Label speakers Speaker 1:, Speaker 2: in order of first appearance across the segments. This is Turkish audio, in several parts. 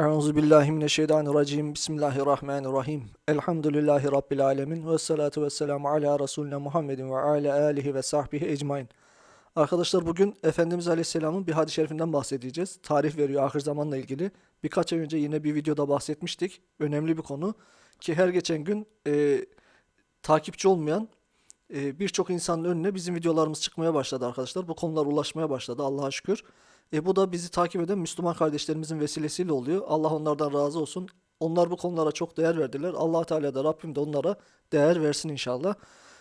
Speaker 1: Euzu billahi mineşşeytanirracim. Bismillahirrahmanirrahim. Elhamdülillahi rabbil alamin ve salatu vesselamu ala resulina Muhammedin ve ala alihi ve sahbihi ecmaîn. Arkadaşlar bugün Efendimiz Aleyhisselam'ın bir hadis-i şerifinden bahsedeceğiz. Tarih veriyor ahir zamanla ilgili. Birkaç ay önce yine bir videoda bahsetmiştik. Önemli bir konu ki her geçen gün e, takipçi olmayan e, birçok insanın önüne bizim videolarımız çıkmaya başladı arkadaşlar. Bu konular ulaşmaya başladı Allah'a şükür. E, bu da bizi takip eden Müslüman kardeşlerimizin vesilesiyle oluyor. Allah onlardan razı olsun. Onlar bu konulara çok değer verdiler. allah Teala da Rabbim de onlara değer versin inşallah.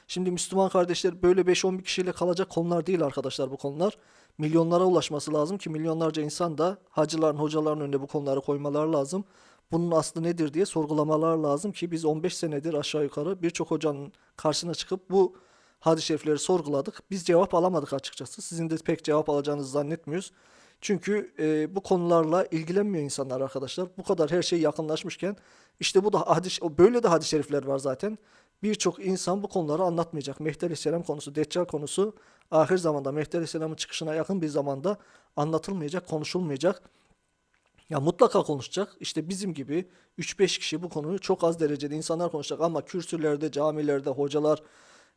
Speaker 1: Şimdi Müslüman kardeşler böyle 5-10 kişiyle kalacak konular değil arkadaşlar bu konular. Milyonlara ulaşması lazım ki milyonlarca insan da hacıların, hocaların önüne bu konuları koymaları lazım. Bunun aslı nedir diye sorgulamalar lazım ki biz 15 senedir aşağı yukarı birçok hocanın karşısına çıkıp bu hadis-i şerifleri sorguladık. Biz cevap alamadık açıkçası. Sizin de pek cevap alacağınızı zannetmiyoruz. Çünkü e, bu konularla ilgilenmiyor insanlar arkadaşlar. Bu kadar her şey yakınlaşmışken işte bu da hadis böyle de hadis-i şerifler var zaten. Birçok insan bu konuları anlatmayacak. Mehdi Aleyhisselam konusu, Deccal konusu ahir zamanda Mehdi Aleyhisselam'ın çıkışına yakın bir zamanda anlatılmayacak, konuşulmayacak. Ya mutlaka konuşacak. İşte bizim gibi 3-5 kişi bu konuyu çok az derecede insanlar konuşacak ama kürsülerde, camilerde, hocalar,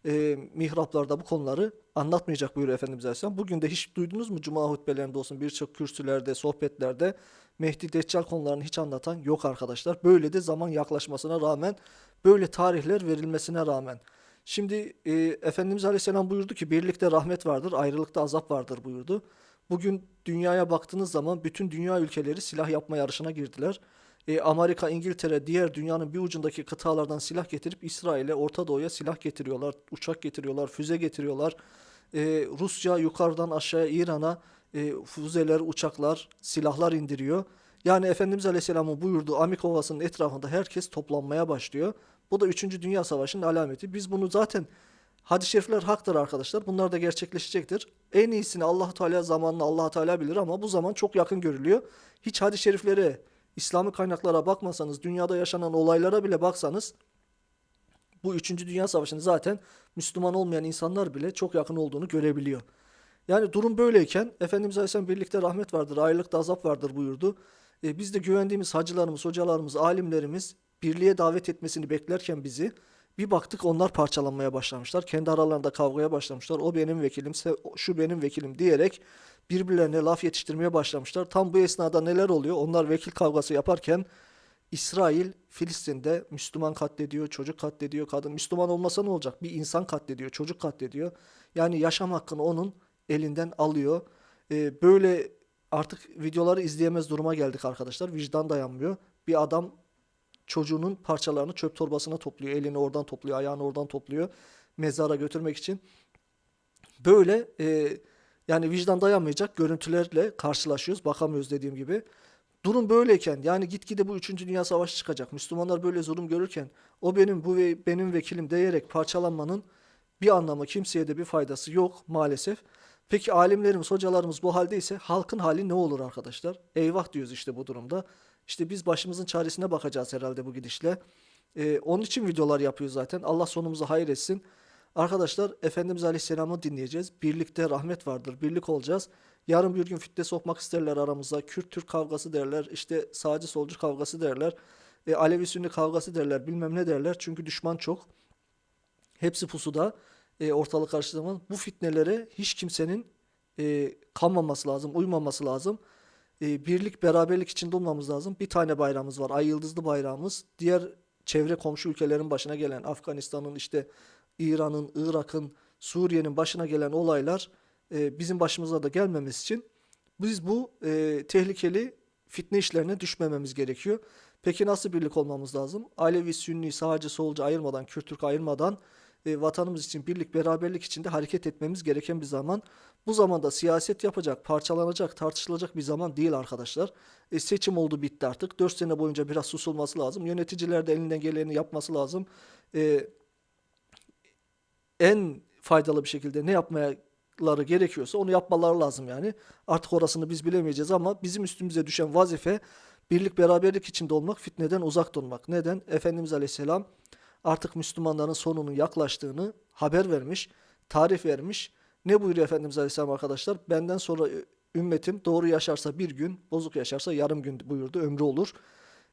Speaker 1: e, mihraplarda bu konuları anlatmayacak buyuruyor Efendimiz Aleyhisselam. Bugün de hiç duydunuz mu Cuma hutbelerinde olsun birçok kürsülerde, sohbetlerde Mehdi Deccal konularını hiç anlatan yok arkadaşlar. Böyle de zaman yaklaşmasına rağmen, böyle tarihler verilmesine rağmen. Şimdi e, Efendimiz Aleyhisselam buyurdu ki birlikte rahmet vardır, ayrılıkta azap vardır buyurdu. Bugün dünyaya baktığınız zaman bütün dünya ülkeleri silah yapma yarışına girdiler. E, Amerika, İngiltere, diğer dünyanın bir ucundaki kıtalardan silah getirip İsrail'e, Orta Doğu'ya silah getiriyorlar, uçak getiriyorlar, füze getiriyorlar. E, Rusya yukarıdan aşağıya İran'a e, füzeler, uçaklar, silahlar indiriyor. Yani Efendimiz Aleyhisselam'ın buyurduğu Amik Ovası'nın etrafında herkes toplanmaya başlıyor. Bu da 3. Dünya Savaşı'nın alameti. Biz bunu zaten hadis-i şerifler haktır arkadaşlar. Bunlar da gerçekleşecektir. En iyisini Allah Teala zamanını Allah Teala bilir ama bu zaman çok yakın görülüyor. Hiç hadis-i şeriflere, İslami kaynaklara bakmasanız, dünyada yaşanan olaylara bile baksanız bu 3. Dünya Savaşı'nı zaten Müslüman olmayan insanlar bile çok yakın olduğunu görebiliyor. Yani durum böyleyken Efendimiz Aleyhisselam birlikte rahmet vardır, ayrılıkta azap vardır buyurdu. E, biz de güvendiğimiz hacılarımız, hocalarımız, alimlerimiz birliğe davet etmesini beklerken bizi bir baktık onlar parçalanmaya başlamışlar. Kendi aralarında kavgaya başlamışlar. O benim vekilim, şu benim vekilim diyerek birbirlerine laf yetiştirmeye başlamışlar. Tam bu esnada neler oluyor? Onlar vekil kavgası yaparken İsrail Filistin'de Müslüman katlediyor, çocuk katlediyor, kadın Müslüman olmasa ne olacak? Bir insan katlediyor, çocuk katlediyor. Yani yaşam hakkını onun elinden alıyor. Ee, böyle artık videoları izleyemez duruma geldik arkadaşlar. Vicdan dayanmıyor. Bir adam çocuğunun parçalarını çöp torbasına topluyor. Elini oradan topluyor, ayağını oradan topluyor. Mezara götürmek için. Böyle e, yani vicdan dayanmayacak görüntülerle karşılaşıyoruz. Bakamıyoruz dediğim gibi. Durum böyleyken yani gitgide bu 3. Dünya Savaşı çıkacak. Müslümanlar böyle zulüm görürken o benim bu ve benim vekilim diyerek parçalanmanın bir anlamı kimseye de bir faydası yok maalesef. Peki alimlerimiz, hocalarımız bu halde ise halkın hali ne olur arkadaşlar? Eyvah diyoruz işte bu durumda. İşte biz başımızın çaresine bakacağız herhalde bu gidişle. Ee, onun için videolar yapıyor zaten. Allah sonumuzu hayır etsin. Arkadaşlar Efendimiz Aleyhisselam'ı dinleyeceğiz. Birlikte rahmet vardır. Birlik olacağız. Yarın bir gün fitne sokmak isterler aramıza. Kürt-Türk kavgası derler. İşte sağcı solcu kavgası derler. E, Alevi Sünni kavgası derler. Bilmem ne derler. Çünkü düşman çok. Hepsi pusuda. E, ortalık karıştığı zaman bu fitnelere hiç kimsenin e, kanmaması lazım. Uymaması lazım. E, birlik, beraberlik içinde olmamız lazım. Bir tane bayrağımız var. Ay yıldızlı bayrağımız. Diğer çevre komşu ülkelerin başına gelen Afganistan'ın işte İran'ın, Irak'ın, Suriye'nin başına gelen olaylar e, bizim başımıza da gelmemesi için biz bu e, tehlikeli fitne işlerine düşmememiz gerekiyor. Peki nasıl birlik olmamız lazım? Alevi, Sünni, sağcı, solcu ayırmadan, Kürt, Türk ayırmadan e, vatanımız için birlik, beraberlik içinde hareket etmemiz gereken bir zaman. Bu zamanda siyaset yapacak, parçalanacak, tartışılacak bir zaman değil arkadaşlar. E, seçim oldu bitti artık. 4 sene boyunca biraz susulması lazım. Yöneticiler de elinden geleni yapması lazım. E, en faydalı bir şekilde ne yapmaları gerekiyorsa onu yapmaları lazım yani. Artık orasını biz bilemeyeceğiz ama bizim üstümüze düşen vazife birlik beraberlik içinde olmak, fitneden uzak durmak. Neden? Efendimiz Aleyhisselam artık Müslümanların sonunun yaklaştığını haber vermiş, tarif vermiş. Ne buyuruyor Efendimiz Aleyhisselam arkadaşlar? Benden sonra ümmetim doğru yaşarsa bir gün, bozuk yaşarsa yarım gün buyurdu. Ömrü olur.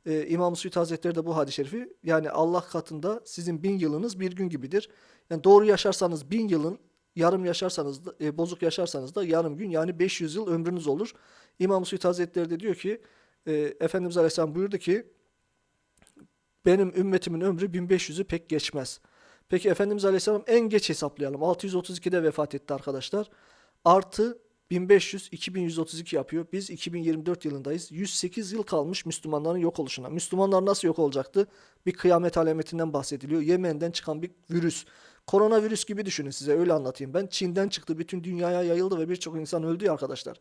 Speaker 1: Ee, İmam Suyut Hazretleri de bu hadis-i şerifi yani Allah katında sizin bin yılınız bir gün gibidir. Yani doğru yaşarsanız bin yılın, yarım yaşarsanız da, e, bozuk yaşarsanız da yarım gün yani 500 yıl ömrünüz olur. İmam Suyut Hazretleri de diyor ki e, Efendimiz Aleyhisselam buyurdu ki benim ümmetimin ömrü 1500'ü pek geçmez. Peki Efendimiz Aleyhisselam en geç hesaplayalım. 632'de vefat etti arkadaşlar. Artı 1500 2132 yapıyor. Biz 2024 yılındayız. 108 yıl kalmış Müslümanların yok oluşuna. Müslümanlar nasıl yok olacaktı? Bir kıyamet alametinden bahsediliyor. Yemen'den çıkan bir virüs. Koronavirüs gibi düşünün size öyle anlatayım ben. Çin'den çıktı bütün dünyaya yayıldı ve birçok insan öldü ya arkadaşlar.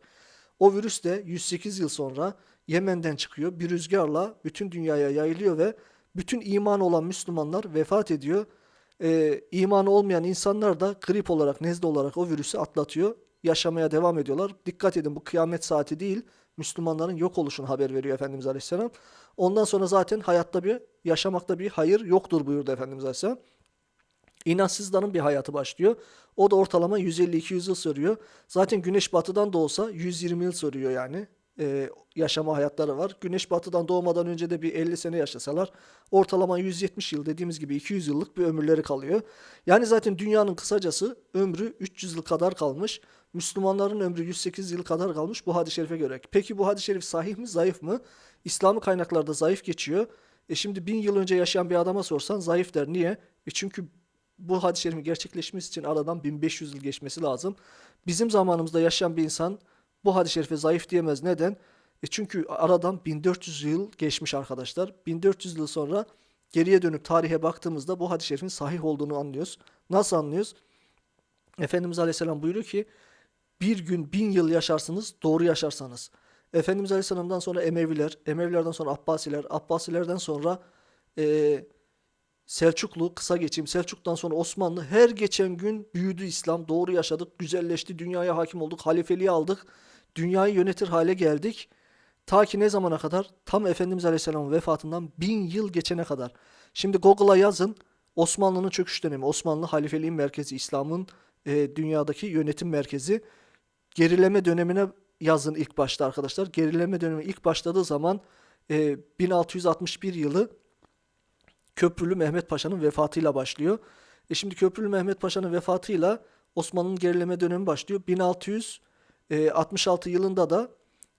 Speaker 1: O virüs de 108 yıl sonra Yemen'den çıkıyor. Bir rüzgarla bütün dünyaya yayılıyor ve bütün iman olan Müslümanlar vefat ediyor. Ee, imanı olmayan insanlar da grip olarak, nezle olarak o virüsü atlatıyor. Yaşamaya devam ediyorlar. Dikkat edin bu kıyamet saati değil. Müslümanların yok oluşunu haber veriyor Efendimiz Aleyhisselam. Ondan sonra zaten hayatta bir, yaşamakta bir hayır yoktur buyurdu Efendimiz Aleyhisselam. İnançsızların bir hayatı başlıyor. O da ortalama 150-200 yıl sürüyor. Zaten güneş batıdan doğsa 120 yıl sürüyor yani. Ee, yaşama hayatları var. Güneş batıdan doğmadan önce de bir 50 sene yaşasalar ortalama 170 yıl dediğimiz gibi 200 yıllık bir ömürleri kalıyor. Yani zaten dünyanın kısacası ömrü 300 yıl kadar kalmış. Müslümanların ömrü 108 yıl kadar kalmış bu hadis-i şerife göre. Peki bu hadis-i şerif sahih mi zayıf mı? İslami kaynaklarda zayıf geçiyor. E şimdi bin yıl önce yaşayan bir adama sorsan zayıf der. Niye? E çünkü bu hadis-i şerifin gerçekleşmesi için aradan 1500 yıl geçmesi lazım. Bizim zamanımızda yaşayan bir insan bu hadis-i şerife zayıf diyemez. Neden? E çünkü aradan 1400 yıl geçmiş arkadaşlar. 1400 yıl sonra geriye dönüp tarihe baktığımızda bu hadis-i şerifin sahih olduğunu anlıyoruz. Nasıl anlıyoruz? Efendimiz Aleyhisselam buyuruyor ki bir gün bin yıl yaşarsınız doğru yaşarsanız. Efendimiz Aleyhisselam'dan sonra Emeviler, Emevilerden sonra Abbasiler, Abbasilerden sonra eee Selçuklu kısa geçeyim. Selçuk'tan sonra Osmanlı her geçen gün büyüdü İslam. Doğru yaşadık, güzelleşti, dünyaya hakim olduk, halifeliği aldık. Dünyayı yönetir hale geldik. Ta ki ne zamana kadar? Tam Efendimiz Aleyhisselam'ın vefatından bin yıl geçene kadar. Şimdi Google'a yazın Osmanlı'nın çöküş dönemi, Osmanlı halifeliğin merkezi, İslam'ın e, dünyadaki yönetim merkezi. Gerileme dönemine yazın ilk başta arkadaşlar. Gerileme dönemi ilk başladığı zaman e, 1661 yılı Köprülü Mehmet Paşa'nın vefatıyla başlıyor. E şimdi Köprülü Mehmet Paşa'nın vefatıyla Osmanlı'nın gerileme dönemi başlıyor. 1666 yılında da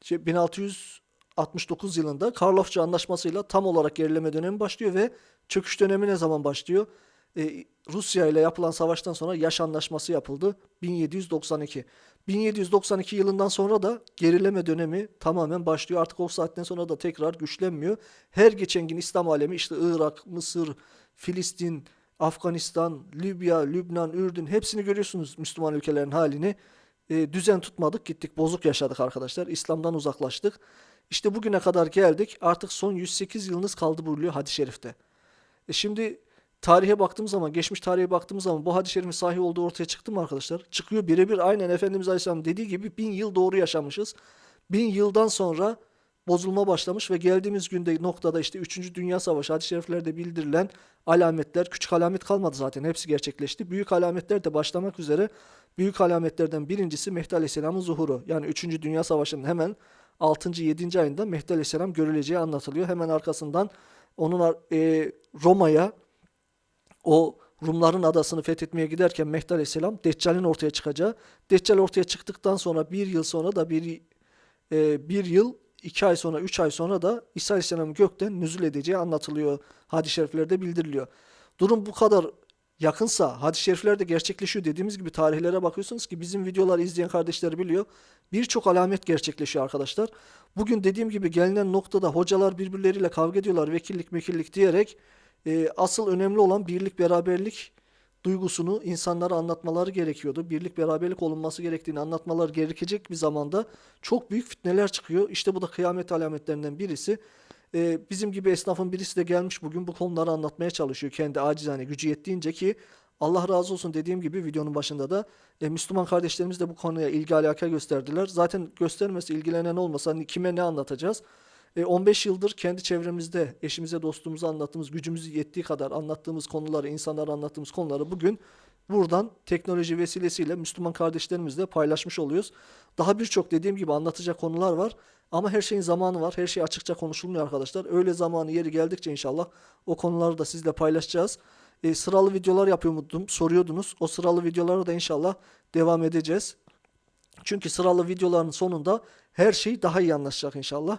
Speaker 1: şey, 1669 yılında Karlofça Anlaşması'yla tam olarak gerileme dönemi başlıyor ve çöküş dönemi ne zaman başlıyor? E, Rusya ile yapılan savaştan sonra Yaş Anlaşması yapıldı 1792. 1792 yılından sonra da gerileme dönemi tamamen başlıyor. Artık o saatten sonra da tekrar güçlenmiyor. Her geçen gün İslam alemi işte Irak, Mısır, Filistin, Afganistan, Libya, Lübnan, Ürdün hepsini görüyorsunuz Müslüman ülkelerin halini. E, düzen tutmadık gittik bozuk yaşadık arkadaşlar. İslam'dan uzaklaştık. İşte bugüne kadar geldik. Artık son 108 yılınız kaldı buyuruyor hadis-i şerifte. E şimdi tarihe baktığımız zaman, geçmiş tarihe baktığımız zaman bu hadis-i şerifin sahih olduğu ortaya çıktı mı arkadaşlar? Çıkıyor birebir aynen Efendimiz Aleyhisselam dediği gibi bin yıl doğru yaşamışız. Bin yıldan sonra bozulma başlamış ve geldiğimiz günde noktada işte 3. Dünya Savaşı hadis-i şeriflerde bildirilen alametler, küçük alamet kalmadı zaten hepsi gerçekleşti. Büyük alametler de başlamak üzere büyük alametlerden birincisi Mehdi Aleyhisselam'ın zuhuru. Yani 3. Dünya Savaşı'nın hemen 6. 7. ayında Mehdi Aleyhisselam görüleceği anlatılıyor. Hemen arkasından onun e, Roma'ya o Rumların adasını fethetmeye giderken Mehdi Aleyhisselam Deccal'in ortaya çıkacağı. Deccal ortaya çıktıktan sonra bir yıl sonra da bir, e, bir yıl iki ay sonra üç ay sonra da İsa Aleyhisselam'ın gökten nüzul edeceği anlatılıyor. Hadis-i şeriflerde bildiriliyor. Durum bu kadar yakınsa hadis-i şeriflerde gerçekleşiyor dediğimiz gibi tarihlere bakıyorsunuz ki bizim videoları izleyen kardeşler biliyor. Birçok alamet gerçekleşiyor arkadaşlar. Bugün dediğim gibi gelinen noktada hocalar birbirleriyle kavga ediyorlar vekillik mekillik diyerek e, asıl önemli olan birlik beraberlik duygusunu insanlara anlatmaları gerekiyordu. Birlik beraberlik olunması gerektiğini anlatmaları gerekecek bir zamanda çok büyük fitneler çıkıyor. İşte bu da kıyamet alametlerinden birisi. E, bizim gibi esnafın birisi de gelmiş bugün bu konuları anlatmaya çalışıyor. Kendi acizane gücü yettiğince ki Allah razı olsun dediğim gibi videonun başında da e, Müslüman kardeşlerimiz de bu konuya ilgi alaka gösterdiler. Zaten göstermesi ilgilenen olmasa hani kime ne anlatacağız? E, 15 yıldır kendi çevremizde eşimize dostumuza anlattığımız gücümüz yettiği kadar anlattığımız konuları insanlara anlattığımız konuları bugün buradan teknoloji vesilesiyle Müslüman kardeşlerimizle paylaşmış oluyoruz. Daha birçok dediğim gibi anlatacak konular var. Ama her şeyin zamanı var. Her şey açıkça konuşulmuyor arkadaşlar. Öyle zamanı yeri geldikçe inşallah o konuları da sizle paylaşacağız. E, sıralı videolar yapıyor muydum? Soruyordunuz. O sıralı videolara da inşallah devam edeceğiz. Çünkü sıralı videoların sonunda her şey daha iyi anlaşacak inşallah.